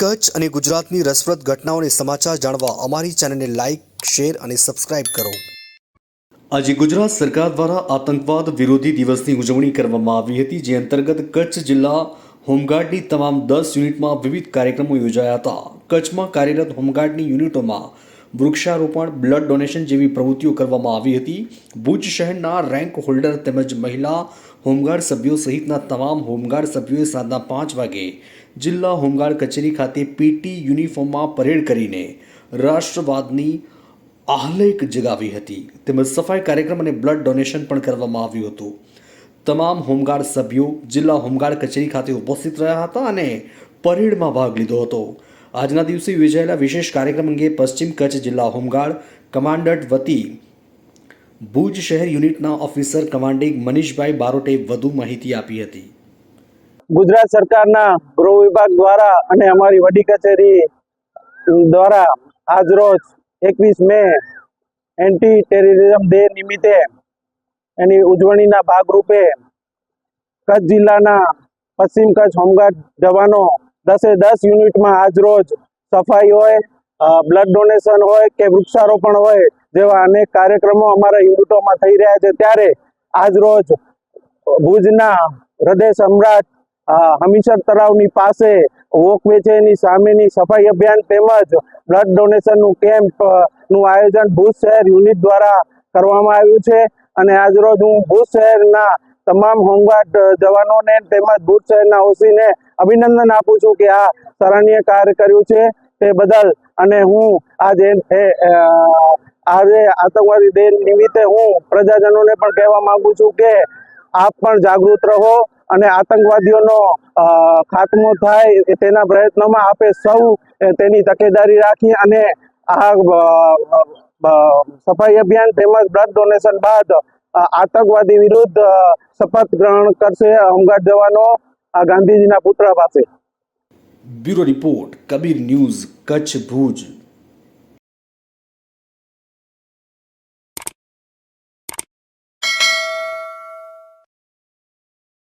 કચ્છ અને ગુજરાતની રસપ્રદ ઘટનાઓને સમાચાર જાણવા અમારી ચેનલને લાઇક શેર અને સબસ્ક્રાઇબ કરો. આજે ગુજરાત સરકાર દ્વારા આતંકવાદ વિરોધી દિવસની ઉજવણી કરવામાં આવી હતી, જે અંતર્ગત કચ્છ જિલ્લા હોમગાર્ડની તમામ દસ યુનિટમાં વિવિધ કાર્યક્રમો યોજાયા હતા. કચ્છમાં કાર્યરત હોમગાર્ડની યુનિટોમાં વૃક્ષારોપણ બ્લડ ડોનેશન જેવી પ્રવૃત્તિઓ કરવામાં આવી હતી. ભુજ શહેરના રેન્ક હોલ્ડર તેમજ મહિલા હોમગાર્ડ સભ્યો સહિતના તમામ હોમગાર્ડ સભ્યોએ સાંજના પાંચ વાગે જિલ્લા હોમગાર્ડ કચેરી ખાતે પીટી યુનિફોર્મમાં પરેડ કરીને રાષ્ટ્રવાદની આહલેક જગાવી હતી. તેમજ સફાઈ કાર્યક્રમ અને બ્લડ ડોનેશન પણ કરવામાં આવ્યું હતું. તમામ હોમગાર્ડ સભ્યો જિલ્લા હોમગાર્ડ કચેરી ખાતે ઉપસ્થિત રહ્યા હતા અને પરેડમાં ભાગ લીધો હતો. આજના દિવસે યોજાયેલા વિશેષ કાર્યક્રમ અંગે પશ્ચિમ કચ્છ જિલ્લા હોમગાર્ડ કમાન્ડન્ટ વતી ભુજ શહેર યુનિટના ઓફિસર કમાન્ડિંગ મનીષભાઈ બારોટે વધુ માહિતી આપી હતી. ગુજરાત સરકારના ગૃહ વિભાગ દ્વારા અને અમારી વડી કચેરી દ્વારા આજરોજ એકવીસ મે એન્ટી ટેરરિઝમ ડે નિમિત્તે એની ઉજવણીના ભાગરૂપે કચ્છ જિલ્લાના પશ્ચિમ કચ્છ હોમગાર્ડ જવાનો દસે દસ યુનિટમાં આજરોજ સફાઈ હોય બ્લડ ડોનેશન હોય કે વૃક્ષારોપણ હોય જેવા અનેક કાર્યક્રમો અમારા યુનિટોમાં થઈ રહ્યા છે, ત્યારે આજરોજ ભુજના હૃદય સમ્રાટ હમીસર તળાવની પાસે વોકવે છે, એની સામેની સફાઈ અભિયાન તેમજ બ્લડ ડોનેશનનું કેમ્પનું આયોજન ભુજ શહેર યુનિટ દ્વારા કરવામાં આવ્યું છે. અને આજરોજ હું ભુજ શહેરના તમામ હોમગાર્ડ જવાનોને તેમજ ભુજ શહેરના ઓસીને અભિનંદન આપું છું કે આ સરાહનીય કાર્ય કર્યું છે તે બદલ. અને હું આજે આજે આતંકવાદી દિન નિમિત્તે હું પ્રજાજનોને પણ કહેવા માંગુ છું કે આપ પણ જાગૃત રહો અને આતંકવાદીઓનો ખાતમો થાય તેના પ્રયત્નોમાં આપે સૌ તેની તકેદારી રાખી અને આ સફાઈ અભિયાન તેમજ બ્લડ ડોનેશન બાદ આતંકવાદી વિરુદ્ધ શપથ ગ્રહણ કરશે હોમગાર્ડ જવાનો ગાંધીજીના પુતળા પાસે. Bureau report, Kabir news, Kutch Bhuj.